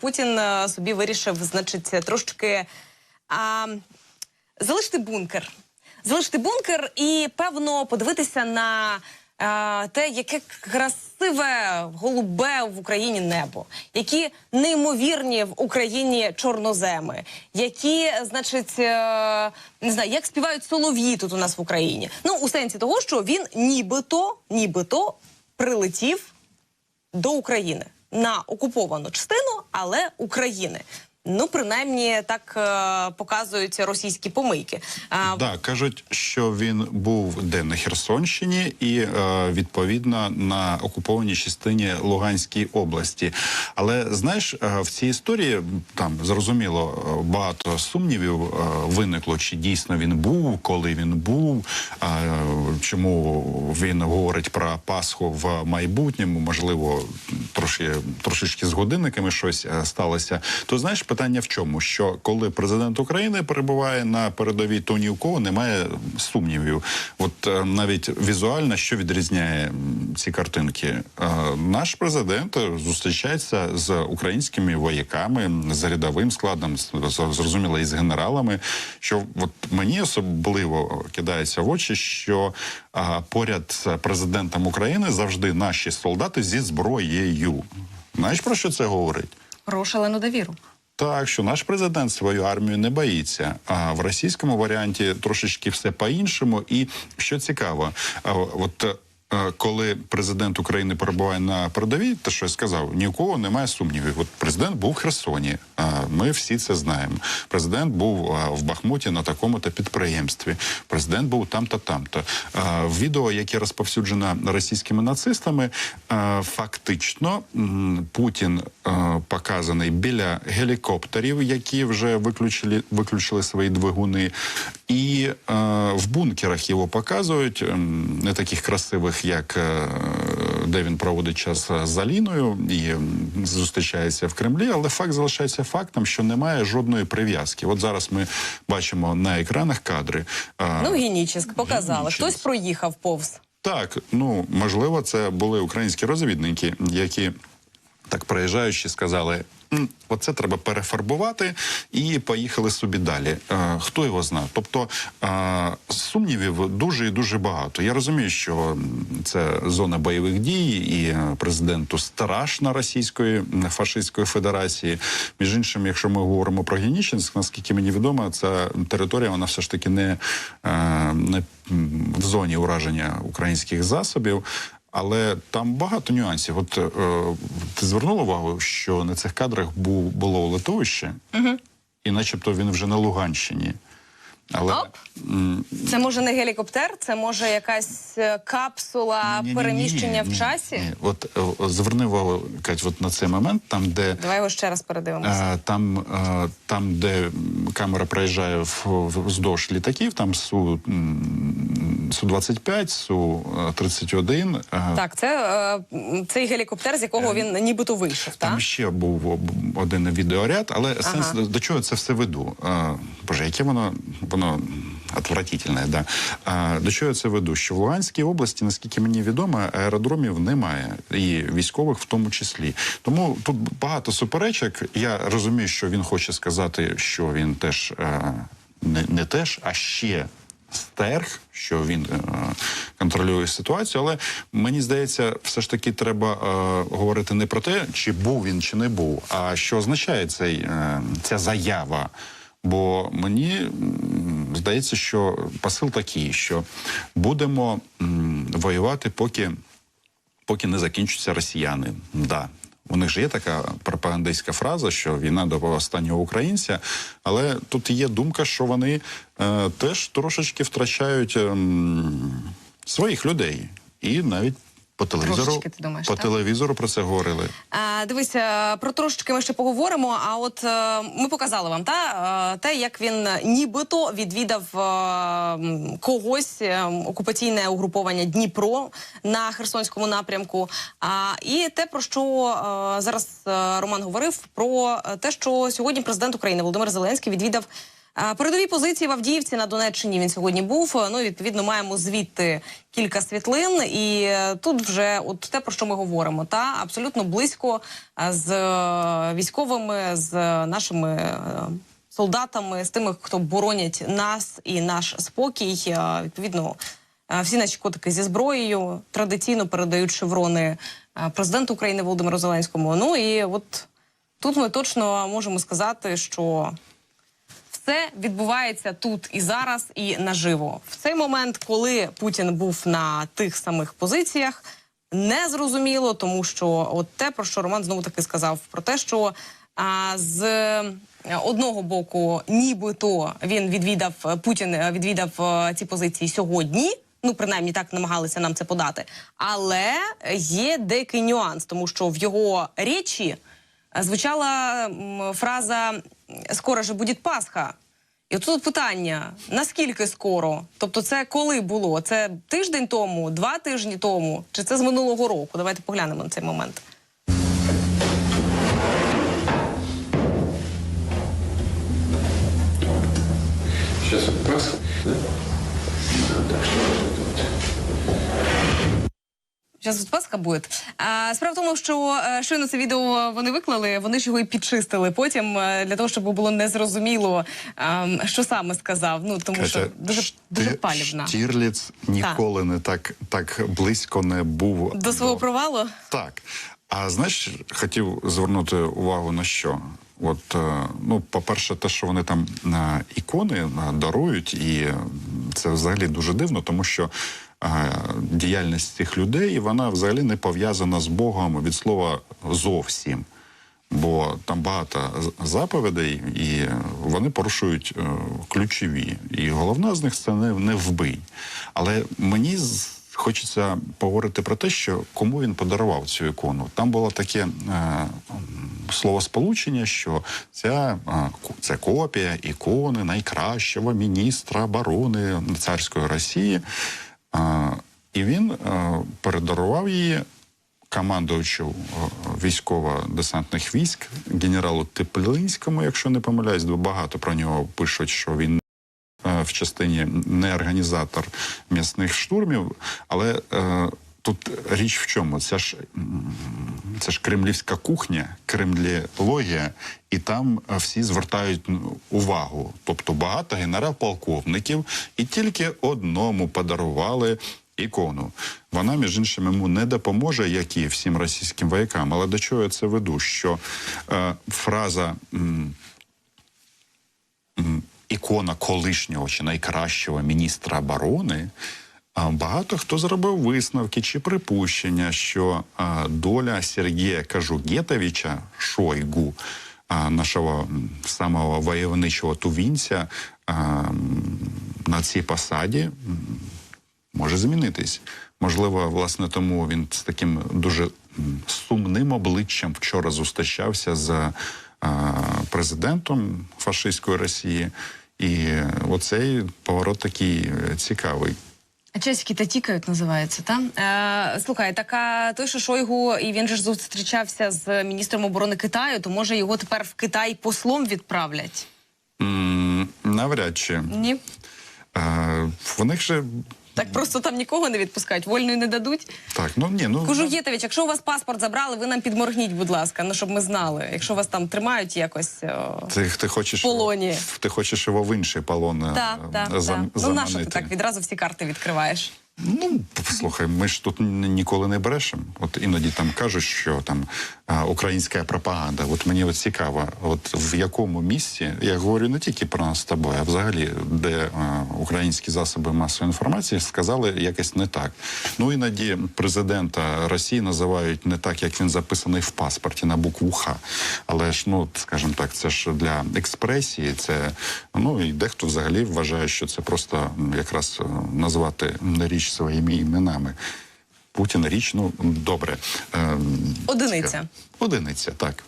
Путін е, собі вирішив, значить, трошки а, залишити бункер. Залишити бункер і певно подивитися на е, те, яке красиве голубе в Україні небо, які неймовірні в Україні чорноземи, які, значить, е, не знаю, як співають солов'ї тут у нас в Україні. Ну, у сенсі того, що він нібито, нібито прилетів до України на окуповану частину, але України. Ну, принаймні, так е, показують російські помийки. А, Да, кажуть, що він був де на Херсонщині і е, відповідно на окупованій частині Луганської області. Але знаєш, е, в цій історії там зрозуміло е, багато сумнівів е, виникло, чи дійсно він був, коли він був, е, чому він говорить про Пасху в майбутньому, можливо, трошки трошечки з годинниками щось е, сталося. То знаєш, питання в чому? Що коли президент України перебуває на передовій, то ні у кого немає сумнівів. От е, навіть візуально, що відрізняє ці картинки, Е, наш президент е, зустрічається з українськими вояками, з рядовим складом, зрозуміло, і з генералами. Що от мені особливо кидається в очі, що поряд з президентом України завжди наші солдати зі зброєю. Знаєш про що це говорить? про шалену довіру. Так, що наш президент свою армію не боїться. А в російському варіанті трошечки все по-іншому. І що цікаво, от. Е, Коли президент України перебуває на передовій, те, що я сказав, ні у кого немає сумнівів. От президент був в Херсоні. Ми всі це знаємо. Президент був в Бахмуті на такому-то підприємстві. Президент був там-то, там-то. Відео, яке розповсюджено російськими нацистами, фактично Путін показаний біля гелікоптерів, які вже виключили, виключили свої двигуни, і е, в бункерах його показують ем, не таких красивих, як е, де він проводить час з Аліною і ем, зустрічається в Кремлі, але факт залишається фактом, що немає жодної прив'язки. От зараз ми бачимо на екранах кадри. е, Ну, генічеsk, показали. Генічеsk. Хтось проїхав повз. так, ну можливо, це були українські розвідники, які так проїжджаючи, сказали. Оце треба перефарбувати і поїхали собі далі. Е, хто його знає? Тобто е, сумнівів дуже і дуже багато. Я розумію, що це зона бойових дій, і е, президенту страшно Російської фашистської федерації. Між іншим, якщо ми говоримо про Генічинськ, наскільки мені відомо, ця територія вона все ж таки не, не в зоні ураження українських засобів. Але там багато нюансів. От е, ти звернула увагу, що на цих кадрах був було литовище, і начебто він вже на Луганщині. Але Оп. Це може не гелікоптер, це може якась е, капсула Ні-ні-ні-ні, переміщення ні, в часі. ні. От е, зверни увагу, Кать, от на цей момент, там, де Давай його ще раз передивимося. Е, Там, там, де камера проїжджає вздовж літаків, там су су 25 су 31 е, Так, це е, цей гелікоптер, з якого він нібито вийшов. Там Так? ще був один відеоряд, але сенс до, до чого це все веду? Боже, яке воно воно отвратительне, да. До чого я це веду? Що в Луганській області, наскільки мені відомо, аеродромів немає, і військових в тому числі. Тому тут багато суперечок. Я розумію, що він хоче сказати, що він теж е, не, не теж, а ще стерг, що він е, контролює ситуацію, але мені здається, все ж таки треба е, говорити не про те, чи був він, чи не був, а що означає цей, е, ця заява. Бо мені здається, що посил такий, що будемо воювати, поки, поки не закінчаться росіяни. Да. У них же є така пропагандистська фраза, що війна до останнього українця, але тут є думка, що вони е, теж трошечки втрачають е, своїх людей. І навіть по телевізору, Трошечки, ти думаєш, по так? телевізору про це говорили. А, дивися, про трошечки ми ще поговоримо. А от е, ми показали вам та е, те, як він нібито відвідав е, когось окупаційне угруповання Дніпро на Херсонському напрямку. А і те, про що зараз Роман говорив, про те, що сьогодні президент України Володимир Зеленський відвідав. Передові позиції в Авдіївці на Донеччині він сьогодні був. Ну відповідно маємо звідти кілька світлин. І е, тут вже от те про що ми говоримо, та абсолютно близько е, з е, військовими, з нашими. Солдатами з тими, хто боронять нас і наш спокій, відповідно, всі наші котики зі зброєю традиційно передають шеврони президенту України Володимиру Зеленському. Ну і от тут ми точно можемо сказати, що все відбувається тут і зараз, і наживо. В цей момент, коли Путін був на тих самих позиціях, не зрозуміло, тому що от те, про що Роман знову таки сказав, про те, що а, з е, одного боку, нібито він відвідав е, Путін е, відвідав ці позиції сьогодні. Ну, принаймні так намагалися нам це подати. Але є деякий нюанс, тому що в його речі звучала фраза «Скоро же буде Пасха». І тут питання: наскільки скоро? Тобто, це коли було? Це тиждень тому, два тижні тому, чи це з минулого року? Давайте поглянемо на цей момент. Сейчас Пасха, да? Так это вот. Зараз тут Пасха буде. А, справа в тому, що е, щойно це відео вони виклали, вони ж його і підчистили потім е, для того, щоб було незрозуміло, ем, що саме сказав. Ну тому що дуже Шти- дуже палівна. Штірліц ніколи не так, так близько не був До свого провалу. Так. А знаєш, хотів звернути увагу на що? От, е, ну, по-перше, те, що вони там ікони дарують, і це взагалі дуже дивно, тому що е, діяльність цих людей вона взагалі не пов'язана з Богом від слова зовсім. Бо там багато заповідей, і вони порушують е, ключові. І головна з них це не, не вбий. Але мені хочеться поговорити про те, що кому він подарував цю ікону. Там було таке е, словосполучення, що ця це копія ікони найкращого міністра оборони царської Росії. І він е, передарував її командуючу е, військово-десантних військ генералу Теплинському, якщо не помиляюсь, багато про нього пишуть, що він е, в частині не організатор м'ясних штурмів, але тут річ в чому? Це ж, це ж кремлівська кухня, кремліологія, і там е, всі звертають увагу. Тобто багато генерал-полковників, і тільки одному подарували ікону. Вона, між іншим, йому не допоможе, як і всім російським воякам. Але до чого я це веду? Що е, фраза. м, ікона колишнього чи найкращого міністра оборони. Багато хто зробив висновки чи припущення, що доля Сергія Кажугетовича Шойгу, нашого самого войовничого тувінця, на цій посаді може змінитись. Можливо, власне, тому він з таким дуже сумним обличчям вчора зустрічався з президентом фашистської Росії. І оцей поворот такий е, цікавий. Чеські та тікають, називається, та? Е, слухай, така той, що Шойгу, і він же ж зустрічався з міністром оборони Китаю, то може його тепер в Китай послом відправлять? Mm, Навряд чи. Ні? Е, В них же Так просто там нікого не відпускають, вольної не дадуть. так, ну ні, ну Кужугєтович, якщо у вас паспорт забрали, ви нам підморгніть, будь ласка, ну щоб ми знали. Якщо вас там тримають якось. о, ти, ти хочеш полоні. ти хочеш його в інший полон е, Так, так, зам- так. Ну на ти так відразу всі карти відкриваєш? Ну, слухай, ми ж тут ніколи не брешемо. От іноді там кажуть, що там українська пропаганда. От мені от цікаво, от в якому місці я говорю не тільки про нас з тобою, а взагалі, де українські засоби масової інформації сказали якось не так. Ну іноді президента Росії називають не так, як він записаний в паспорті на букву Х. Але ж ну, скажімо так, це ж для експресії. Це ну і дехто взагалі вважає, що це просто якраз е, назвати річ своїми іменами. Путін річ, ну добре. Ем, Одиниця. Одиниця, так.